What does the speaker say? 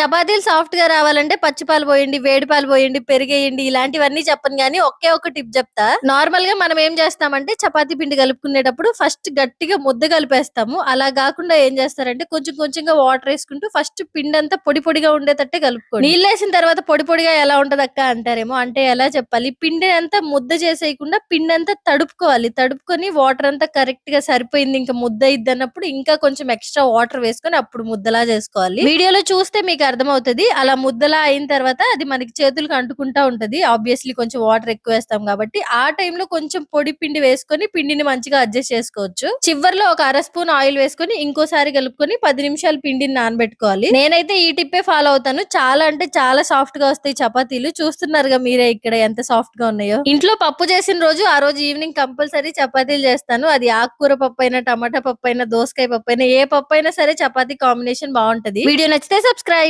చపాతీలు సాఫ్ట్గా రావాలంటే పచ్చిపాలు పోయండి వేడి పాలు పోయండి పెరిగేయండి ఇలాంటివన్నీ చెప్పను కానీ ఒకే ఒక టిప్ చెప్తా. నార్మల్గా మనం ఏం చేస్తామంటే చపాతీ పిండి కలుపుకునేటప్పుడు ఫస్ట్ గట్టిగా ముద్ద కలిపేస్తాము. అలా కాకుండా ఏం చేస్తారంటే కొంచెం కొంచెంగా వాటర్ వేసుకుంటూ ఫస్ట్ పిండి అంతా పొడి పొడిగా ఉండేటట్టే కలుపుకోండి. నీళ్ళు వేసిన తర్వాత పొడి పొడిగా ఎలా ఉంటది అక్క అంటారేమో అంటే ఎలా చెప్పాలి? పిండి అంతా ముద్ద చేసేయకుండా పిండి అంతా తడుపుకోవాలి. తడుపుకొని వాటర్ అంతా కరెక్ట్గా సరిపోయింది ఇంకా ముద్ద ఇద్దన్నప్పుడు ఇంకా కొంచెం ఎక్స్ట్రా వాటర్ వేసుకొని అప్పుడు ముద్దలా చేసుకోవాలి. వీడియోలో చూస్తే మీకు అర్థమవుతుంది. అలా ముద్దలా అయిన తర్వాత అది మనకి చేతులకు అంటుకుంటా ఉంటది. ఆబ్వియస్లీ కొంచెం వాటర్ ఎక్కువ వేస్తాం కాబట్టి ఆ టైంలో కొంచెం పొడి పిండి వేసుకొని పిండిని మంచిగా అడ్జస్ట్ చేసుకోవచ్చు. చివర్లో ఒక అర స్పూన్ ఆయిల్ వేసుకొని ఇంకోసారి కలుపుకొని పది నిమిషాలు పిండిని నానబెట్టుకోవాలి. నేనైతే ఈ టిప్పే ఫాలో అవుతాను. చాలా అంటే చాలా సాఫ్ట్గా వస్తాయి చపాతీలు. చూస్తున్నారుగా మీరే ఇక్కడ ఎంత సాఫ్ట్గా ఉన్నాయో. ఇంట్లో పప్పు చేసిన రోజు ఆ రోజు ఈవినింగ్ కంపల్సరీ చపాతీలు చేస్తాను. అది ఆకుకూర పప్పు అయినా టమాటా పప్పు అయినా దోసకాయ పప్పు అయినా ఏ పప్పు అయినా సరే చపాతీ కాంబినేషన్ బాగుంటది. వీడియో నచ్చితే సబ్స్క్రైబ్